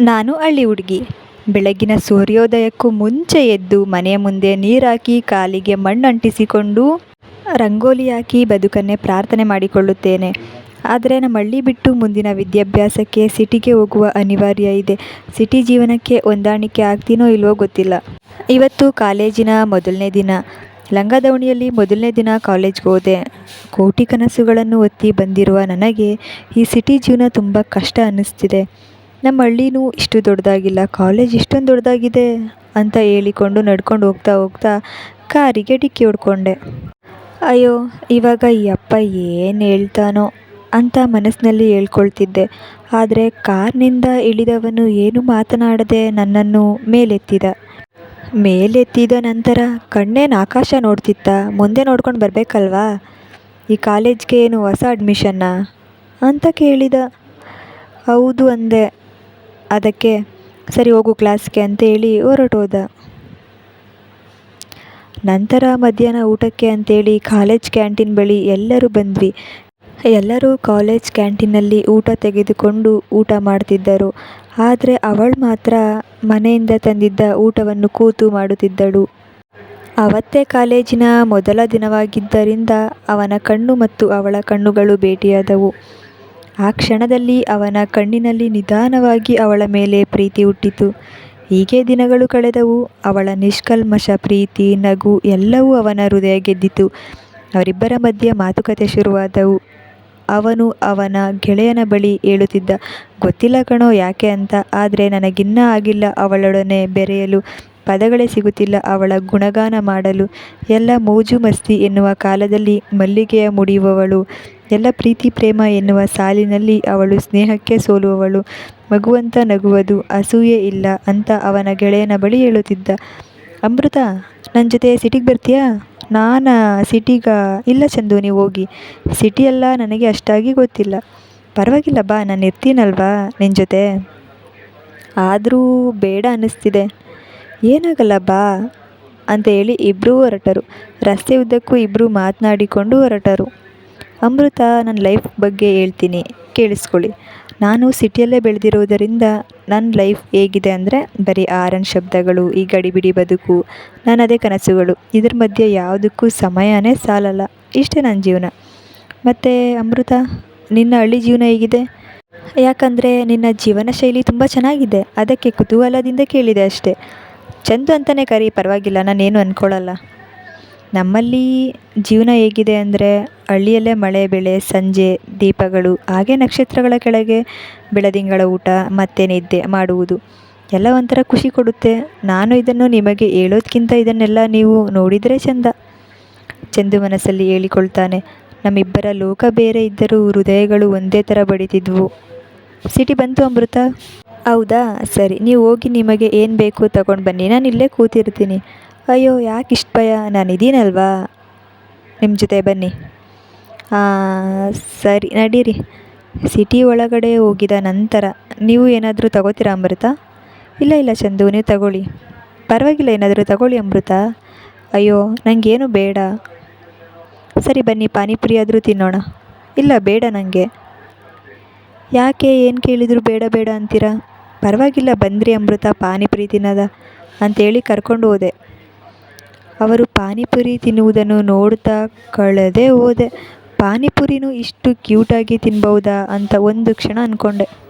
ನಾನು ಹಳ್ಳಿ ಹುಡುಗಿ. ಬೆಳಗಿನ ಸೂರ್ಯೋದಯಕ್ಕೂ ಮುಂಚೆ ಎದ್ದು ಮನೆಯ ಮುಂದೆ ನೀರಾಕಿ ಕಾಲಿಗೆ ಮಣ್ಣು ಅಂಟಿಸಿಕೊಂಡು ರಂಗೋಲಿ ಹಾಕಿ ಬದುಕನ್ನೇ ಪ್ರಾರ್ಥನೆ ಮಾಡಿಕೊಳ್ಳುತ್ತೇನೆ. ಆದರೆ ನಮ್ಮ ಹಳ್ಳಿ ಬಿಟ್ಟು ಮುಂದಿನ ವಿದ್ಯಾಭ್ಯಾಸಕ್ಕೆ ಸಿಟಿಗೆ ಹೋಗುವ ಅನಿವಾರ್ಯ ಇದೆ. ಸಿಟಿ ಜೀವನಕ್ಕೆ ಹೊಂದಾಣಿಕೆ ಆಗ್ತೀನೋ ಇಲ್ವೋ ಗೊತ್ತಿಲ್ಲ. ಇವತ್ತು ಕಾಲೇಜಿನ ಮೊದಲನೇ ದಿನ. ಲಂಗದವಣಿಯಲ್ಲಿ ಮೊದಲನೇ ದಿನ ಕಾಲೇಜ್ಗೆ ಹೋದೆ. ಕೋಟಿ ಕನಸುಗಳನ್ನು ಒತ್ತಿ ಬಂದಿರುವ ನನಗೆ ಈ ಸಿಟಿ ಜೀವನ ತುಂಬ ಕಷ್ಟ ಅನ್ನಿಸ್ತಿದೆ. ನಮ್ಮ ಹಳ್ಳಿನೂ ಇಷ್ಟು ದೊಡ್ಡದಾಗಿಲ್ಲ ಕಾಲೇಜ್ ಇಷ್ಟೊಂದು ದೊಡ್ಡದಾಗಿದೆ ಅಂತ ಹೇಳಿಕೊಂಡು ನಡ್ಕೊಂಡು ಹೋಗ್ತಾ ಹೋಗ್ತಾ ಕಾರಿಗೆ ಡಿಕ್ಕಿ ಹೊಡ್ಕೊಂಡೆ. ಅಯ್ಯೋ, ಇವಾಗ ಈ ಅಪ್ಪ ಏನು ಹೇಳ್ತಾನೋ ಅಂತ ಮನಸ್ಸಿನಲ್ಲಿ ಹೇಳ್ಕೊಳ್ತಿದ್ದೆ. ಆದರೆ ಕಾರ್ನಿಂದ ಇಳಿದವನು ಏನು ಮಾತನಾಡದೆ ನನ್ನನ್ನು ಮೇಲೆತ್ತಿದ. ಮೇಲೆತ್ತಿದ ನಂತರ ಕಣ್ಣೇನು ಆಕಾಶ ನೋಡ್ತಿತ್ತ, ಮುಂದೆ ನೋಡ್ಕೊಂಡು ಬರಬೇಕಲ್ವಾ? ಈ ಕಾಲೇಜ್ಗೆ ಏನು ಹೊಸ ಅಡ್ಮಿಷನ್ನ ಅಂತ ಕೇಳಿದ. ಹೌದು ಅಂದೆ. ಅದಕ್ಕೆ, ಸರಿ ಹೋಗು ಕ್ಲಾಸ್ಗೆ ಅಂತೇಳಿ ಹೊರಟೋದ ನಂತರ ಮಧ್ಯಾಹ್ನ ಊಟಕ್ಕೆ ಅಂತೇಳಿ ಕಾಲೇಜ್ ಕ್ಯಾಂಟೀನ್ ಬಳಿ ಎಲ್ಲರೂ ಬಂದ್ವಿ. ಎಲ್ಲರೂ ಕಾಲೇಜ್ ಕ್ಯಾಂಟೀನಲ್ಲಿ ಊಟ ತೆಗೆದುಕೊಂಡು ಊಟ ಮಾಡ್ತಿದ್ದರು. ಆದರೆ ಅವಳು ಮಾತ್ರ ಮನೆಯಿಂದ ತಂದಿದ್ದ ಊಟವನ್ನು ಕೂತು ಮಾಡುತ್ತಿದ್ದಳು. ಅವತ್ತೇ ಕಾಲೇಜಿನ ಮೊದಲ ದಿನವಾಗಿದ್ದರಿಂದ ಅವನ ಕಣ್ಣು ಮತ್ತು ಅವಳ ಕಣ್ಣುಗಳು ಭೇಟಿಯಾದವು. ಆ ಕ್ಷಣದಲ್ಲಿ ಅವನ ಕಣ್ಣಿನಲ್ಲಿ ನಿಧಾನವಾಗಿ ಅವಳ ಮೇಲೆ ಪ್ರೀತಿ ಹುಟ್ಟಿತು. ಹೀಗೆ ದಿನಗಳು ಕಳೆದವು. ಅವಳ ನಿಷ್ಕಲ್ಮಶ ಪ್ರೀತಿ, ನಗು ಎಲ್ಲವೂ ಅವನ ಹೃದಯ ಗೆದ್ದಿತು. ಅವರಿಬ್ಬರ ಮಧ್ಯೆ ಮಾತುಕತೆ ಶುರುವಾದವು. ಅವನು ಅವನ ಗೆಳೆಯನ ಬಳಿ ಹೇಳುತ್ತಿದ್ದ, ಗೊತ್ತಿಲ್ಲ ಕಣೋ ಯಾಕೆ ಅಂತ, ಆದರೆ ನನಗಿನ್ನ ಆಗಿಲ್ಲ ಅವಳೊಡನೆ ಬೆರೆಯಲು. ಪದಗಳೇ ಸಿಗುತ್ತಿಲ್ಲ ಅವಳ ಗುಣಗಾನ ಮಾಡಲು. ಎಲ್ಲ ಮೋಜು ಮಸ್ತಿ ಎನ್ನುವ ಕಾಲದಲ್ಲಿ ಮಲ್ಲಿಗೆಯ ಮುಡಿಯುವವಳು. ಎಲ್ಲ ಪ್ರೀತಿ, ಪ್ರೇಮ ಎನ್ನುವ ಸಾಲಿನಲ್ಲಿ ಅವಳು ಸ್ನೇಹಕ್ಕೆ ಸೋಲುವವಳು. ಮಗುವಂತ ನಗುವುದು ಅಸೂಯೆ ಇಲ್ಲ ಅಂತ ಅವನ ಗೆಳೆಯನ ಬಳಿ ಹೇಳುತ್ತಿದ್ದ. ಅಮೃತ ನನ್ನ ಜೊತೆ ಸಿಟಿಗೆ ಬರ್ತೀಯಾ? ನಾನಾ ಸಿಟಿಗಾ ಇಲ್ಲ ಚಂದು ನೀವು ಹೋಗಿ. ಸಿಟಿಯೆಲ್ಲ ನನಗೆ ಅಷ್ಟಾಗಿ ಗೊತ್ತಿಲ್ಲ. ಪರವಾಗಿಲ್ಲ, ಬಾ, ನಾನು ಇರ್ತೀನಲ್ವಾ ನಿನ್ನ ಜೊತೆ? ಆದರೂ ಬೇಡ ಅನ್ನಿಸ್ತಿದೆ. ಏನಾಗಲ್ಲ, ಬಾ ಅಂತ ಹೇಳಿ ಇಬ್ಬರೂ ಹೊರಟರು. ರಸ್ತೆ ಉದ್ದಕ್ಕೂ ಇಬ್ಬರು ಮಾತನಾಡಿಕೊಂಡು ಹೊರಟರು. ಅಮೃತ ನನ್ನ ಲೈಫ್ ಬಗ್ಗೆ ಹೇಳ್ತೀನಿ. ಕೇಳಿಸ್ಕೊಳ್ಳಿ. ನಾನು ಸಿಟಿಯಲ್ಲೇ ಬೆಳೆದಿರೋದರಿಂದ ನನ್ನ ಲೈಫ್ ಹೇಗಿದೆ ಅಂದರೆ ಬರೀ ಆರನ್ ಶಬ್ದಗಳು, ಈ ಗಡಿಬಿಡಿ ಬದುಕು ನನ್ನದೇ ಕನಸುಗಳು. ಇದ್ರ ಮಧ್ಯೆ ಯಾವುದಕ್ಕೂ ಸಮಯನೇ ಸಾಲಲ್ಲ. ಇಷ್ಟೇ ನನ್ನ ಜೀವನ. ಮತ್ತು ಅಮೃತ, ನಿನ್ನ ಹಳ್ಳಿ ಜೀವನ ಹೇಗಿದೆ? ಯಾಕಂದರೆ ನಿನ್ನ ಜೀವನ ಶೈಲಿ ತುಂಬ ಚೆನ್ನಾಗಿದೆ. ಅದಕ್ಕೆ ಕುತೂಹಲದಿಂದ ಕೇಳಿದೆ ಅಷ್ಟೇ. ಚಂದು ಅಂತಲೇ ಕರಿ, ಪರವಾಗಿಲ್ಲ, ನಾನೇನು ಅಂದ್ಕೊಳ್ಳಲ್ಲ ನಮ್ಮಲ್ಲಿ ಜೀವನ ಹೇಗಿದೆ ಅಂದರೆ ಹಳ್ಳಿಯಲ್ಲೇ ಮಳೆ, ಬೆಳೆ, ಸಂಜೆ, ದೀಪಗಳು, ಹಾಗೆ ನಕ್ಷತ್ರಗಳ ಕೆಳಗೆ ಬೆಳದಿಂಗಳ ಊಟ, ಮತ್ತೆ ನಿದ್ದೆ ಮಾಡುವುದು. ಎಲ್ಲ ಒಂಥರ ಖುಷಿ ಕೊಡುತ್ತೆ. ನಾನು ಇದನ್ನು ನಿಮಗೆ ಹೇಳೋದಕ್ಕಿಂತ ಇದನ್ನೆಲ್ಲ ನೀವು ನೋಡಿದರೆ ಚೆಂದ. ಚಂದು ಮನಸ್ಸಲ್ಲಿ ಹೇಳಿಕೊಳ್ತಾನೆ, ನಮ್ಮಿಬ್ಬರ ಲೋಕ ಬೇರೆ ಇದ್ದರೂ ಹೃದಯಗಳು ಒಂದೇ ಥರ ಬಡಿತಿದ್ವು. ಸಿಟಿ ಬಂತು ಅಮೃತ? ಹೌದಾ? ಸರಿ, ನೀವು ಹೋಗಿ ನಿಮಗೆ ಏನು ಬೇಕು ತಗೊಂಡು ಬನ್ನಿ. ನಾನು ಇಲ್ಲೇ ಕೂತಿರ್ತೀನಿ. ಅಯ್ಯೋ, ಯಾಕೆ ಇಷ್ಟು ಭಯ? ನಾನು ಇದೀನಲ್ವಾ? ನಿಮ್ಮ ಜೊತೆ ಬನ್ನಿ. ಸರಿ, ನಡೀರಿ. ಸಿಟಿ ಒಳಗಡೆ ಹೋಗಿದ ನಂತರ ನೀವು ಏನಾದರೂ ತಗೋತೀರಾ ಅಮೃತ? ಇಲ್ಲ ಇಲ್ಲ ಚಂದು, ನೀವು ತಗೊಳ್ಳಿ. ಪರವಾಗಿಲ್ಲ, ಏನಾದರೂ ತಗೊಳ್ಳಿ ಅಮೃತ. ಅಯ್ಯೋ ನನಗೇನು ಬೇಡ. ಸರಿ, ಬನ್ನಿ, ಪಾನಿಪುರಿ ಆದರೂ ತಿನ್ನೋಣ. ಇಲ್ಲ, ಬೇಡ ನನಗೆ ಯಾಕೆ, ಏನು ಕೇಳಿದರೂ ಬೇಡ ಬೇಡ ಅಂತೀರಾ? ಪರವಾಗಿಲ್ಲ, ಬಂದ್ರಿ ಅಮೃತ, ಪಾನಿಪುರಿ ತಿನ್ನೋದ ಅಂತೇಳಿ ಕರ್ಕೊಂಡು ಹೋದೆ. ಅವರು ಪಾನಿಪುರಿ ತಿನ್ನುವುದನ್ನು ನೋಡ್ತಾ ಕಳೆದೇ ಹೋದೆ. ಪಾನಿಪುರಿನೂ ಇಷ್ಟು ಕ್ಯೂಟಾಗಿ ತಿನ್ಬೌದಾ ಅಂತ ಒಂದು ಕ್ಷಣ ಅಂದ್ಕೊಂಡೆ